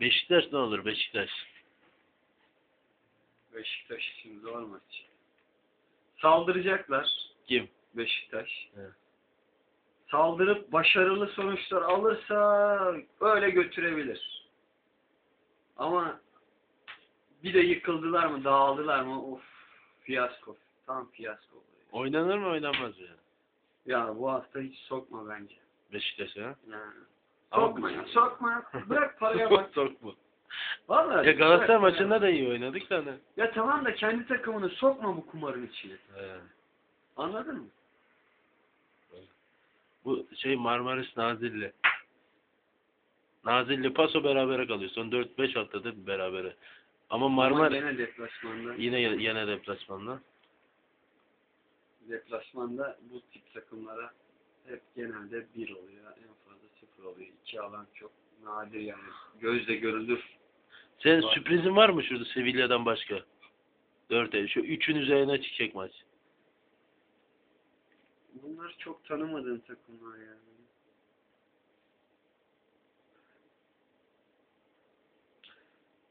Beşiktaş ne olur Beşiktaş? Beşiktaş için zor maç. Saldıracaklar Kim? Beşiktaş. Evet. Saldırıp başarılı sonuçlar alırsa öyle götürebilir. Ama bir de yıkıldılar mı, dağıldılar mı? Of, fiyasko. Tam fiyasko oluyor. Oynanır mı oynanmaz mı? Yani? Ya bu hafta hiç sokma bence. Beşiktaş'a ha? Yani. Ama- Sokma ya, sokma. Bırak paraya bak. Sokma. Vallahi. Ya Galatasaray maçında da iyi oynadık da hani. Ya tamam da kendi takımını sokma bu kumarın içine. He. Anladın mı? Bu şey Marmaris Nazilli. Nazilli Paso berabere kalıyor. Son 4-5 haftadır berabere. Ama Ama Marmaris gene deplasmanda. yine yine deplasmanda. Deplasmanda bu tip takımlara hep genelde bir oluyor. En fazla oluyor. İki alan çok nadir yani. Gözle görülür. Senin Var. sürprizin var mı şurada Sevilla'dan başka? 4 Şu üçün üzerine çıkacak maç. Bunlar çok tanımadığın takımlar yani.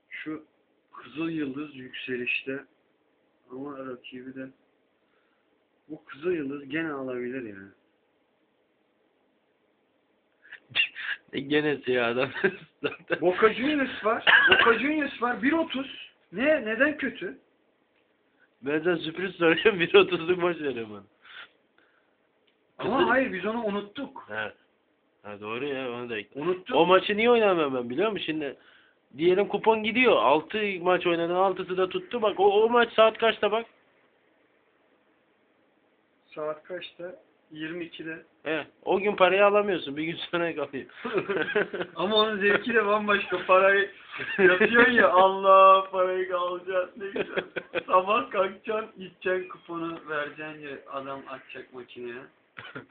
Şu Kızıl Yıldız yükselişte ama rakibi de bu Kızıl Yıldız gene alabilir yani. E Gene ya adam. Zaten. Boca Juniors var. Boca Juniors var. 1.30. Ne? Neden kötü? Ben sana sürpriz soracağım. 1.30'luk maç veriyorum bana. Ama hayır biz onu unuttuk. He. Ha doğru ya onu da ekle. Unuttuk. O maçı niye oynamam ben biliyor musun? Şimdi diyelim kupon gidiyor. 6 maç oynadın 6'sı da tuttu. Bak o, o maç saat kaçta bak. Saat kaçta? 22'de. He. O gün parayı alamıyorsun. Bir gün sonra kalıyor. Ama onun zevki de bambaşka. Parayı yatıyorsun ya Allah parayı alacaksın ne güzel. Sabah kalkacaksın gideceksin kuponu vereceksin ya adam açacak makineye.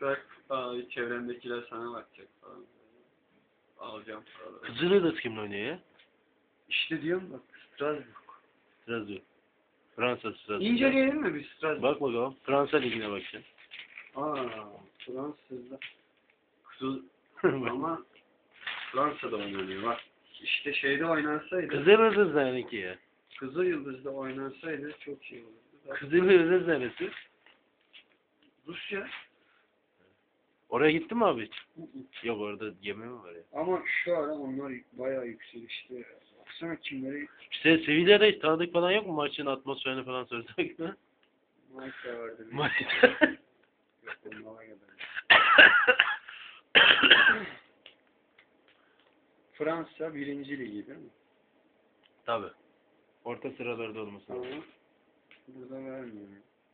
Bak aa, çevrendekiler sana bakacak falan. Alacağım paraları. Kızılyıldız kimle oynuyor ya? İşte diyorum bak Strasbourg. Strasbourg. Fransa Strasbourg. İnceleyelim mi biz Strasbourg? Bak bakalım. Fransa ligine bak sen. Aa Fransız'da. Kızıl ama Fransa'da oynanıyor bak. İşte şeyde oynansaydı, Kızılyıldız nerede ki ya? Kızıl Yıldız'da oynansaydı çok şey olurdu. Kızılyıldız neresi? Rusya. Oraya gittin mi abi hiç? Yok orada gemi mi var ya? Ama şu ara onlar bayağı yükselişte. Baksana kimleri İşte Sevilla'da hiç tanıdık falan yok mu maçın atmosferini falan sorsak? Mayka vardı. bir- Maç. Yok, onlara kadar. Fransa birinci ligi değil mi? Tabi. Orta sıralarda olması lazım. burada vermiyor.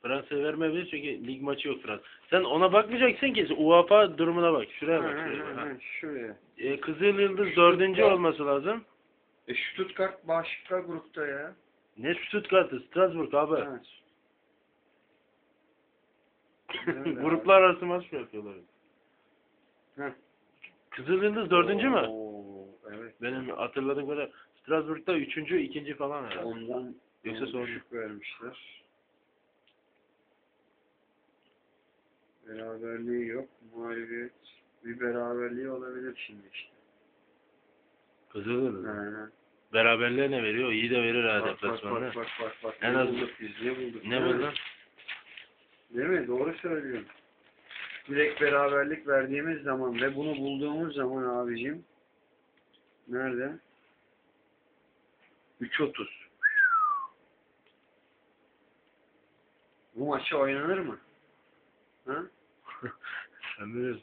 Fransa'ya vermeyebilir çünkü lig maçı yok Fransa. Sen ona bakmayacaksın ki UEFA durumuna bak. Şuraya bak. Şuraya ha, bak. ha, Şuraya. E, Kızıl Yıldız dördüncü olması lazım. E Stuttgart başka grupta ya. Ne Stuttgart'ı? Strasbourg abi. Evet. Gruplar arası maç mı yapıyorlar? Heh. Kızıl Yıldız dördüncü mü? Evet. Benim hatırladığım kadar Strasbourg'da üçüncü, ikinci falan herhalde. Ondan Yoksa sonuncu. düşük vermişler. Beraberliği yok. Mağlubiyet. Bir beraberliği olabilir şimdi işte. Kızıl Yıldız. Ha. Beraberliğe ne veriyor? İyi de verir ha Bak bak deplasmanda. bak bak bak. En Ne az- bulduk biz ne bulduk. Ne değil bu mi? lan? Değil mi? Doğru söylüyorsun. Direkt beraberlik verdiğimiz zaman ve bunu bulduğumuz zaman abicim nerede? 3.30 Bu maçı oynanır mı? Ha? Sen biliyorsun.